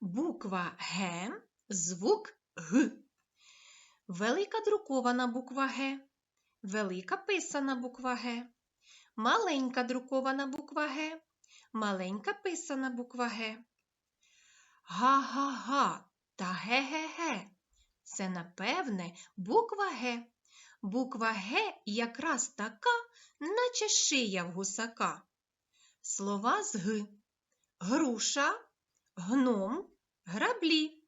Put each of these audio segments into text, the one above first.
Буква Г, звук Г. Велика друкована буква Г. Велика писана буква Г. Маленька друкована буква Г. Маленька писана буква Г. Га-га-га та ге-ге-ге. Це, напевне, буква Г. Буква Г якраз така, наче шия в гусака. Слова з Г. Груша, гном, граблі.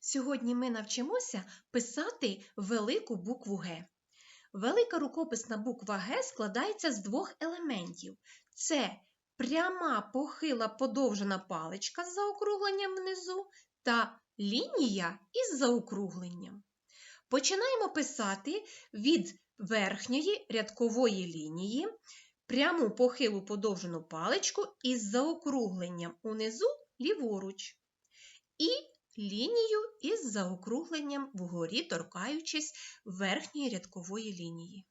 Сьогодні ми навчимося писати велику букву Г. Велика рукописна буква Г складається з двох елементів. Це пряма похила подовжена паличка з заокругленням внизу та лінія із заокругленням. Починаємо писати від верхньої рядкової лінії пряму похилу подовжену паличку із заокругленням унизу ліворуч. І лінію із заокругленням вгорі, торкаючись верхньої рядкової лінії.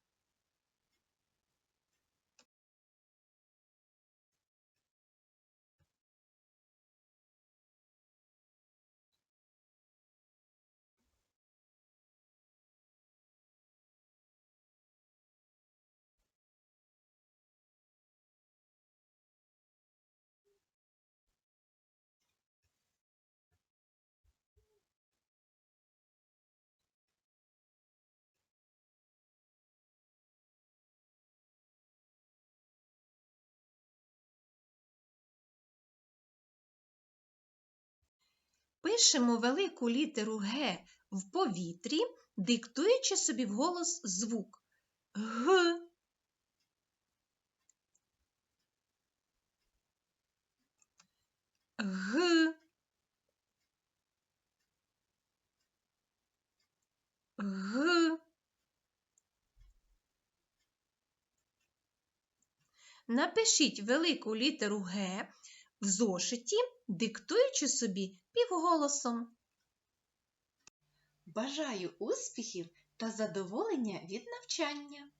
Пишемо велику літеру Г в повітрі, диктуючи собі вголос звук Г. Г. Г. Напишіть велику літеру Г в зошиті, диктуючи собі півголосом. Бажаю успіхів та задоволення від навчання!